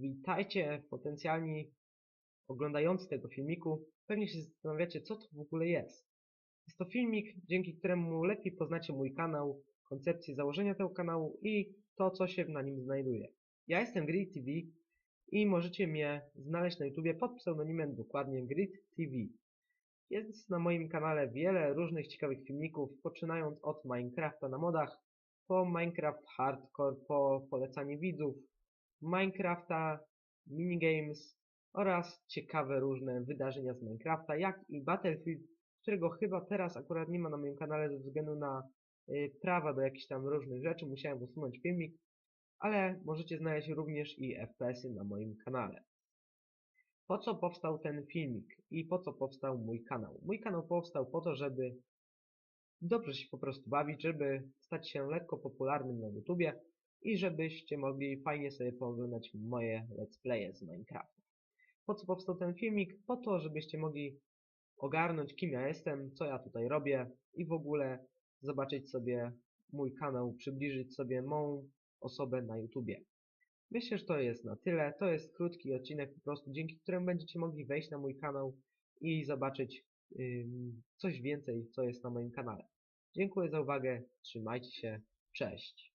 Witajcie potencjalni oglądający tego filmiku. Pewnie się zastanawiacie, co to w ogóle jest. Jest to filmik, dzięki któremu lepiej poznacie mój kanał, koncepcję założenia tego kanału i to, co się na nim znajduje. Ja jestem Grid TV i możecie mnie znaleźć na YouTubie pod pseudonimem dokładnie Grid TV. Jest na moim kanale wiele różnych ciekawych filmików, poczynając od Minecrafta na modach, po Minecraft Hardcore, po polecanie widzów, Minecrafta, minigames oraz ciekawe różne wydarzenia z Minecrafta, jak i Battlefield, którego chyba teraz akurat nie ma na moim kanale ze względu na y, prawa do jakichś tam różnych rzeczy, musiałem usunąć filmik, ale możecie znaleźć również i FPS-y na moim kanale. Po co powstał ten filmik i po co powstał mój kanał? Mój kanał powstał po to, żeby dobrze się po prostu bawić, żeby stać się lekko popularnym na YouTubie i żebyście mogli fajnie sobie pooglądać moje let's playe z Minecrafta. Po co powstał ten filmik? Po to, żebyście mogli ogarnąć kim ja jestem, co ja tutaj robię i w ogóle zobaczyć sobie mój kanał, przybliżyć sobie moją osobę na YouTubie. Myślę, że to jest na tyle. To jest krótki odcinek po prostu, dzięki któremu będziecie mogli wejść na mój kanał i zobaczyć ym, coś więcej, co jest na moim kanale. Dziękuję za uwagę, trzymajcie się, cześć.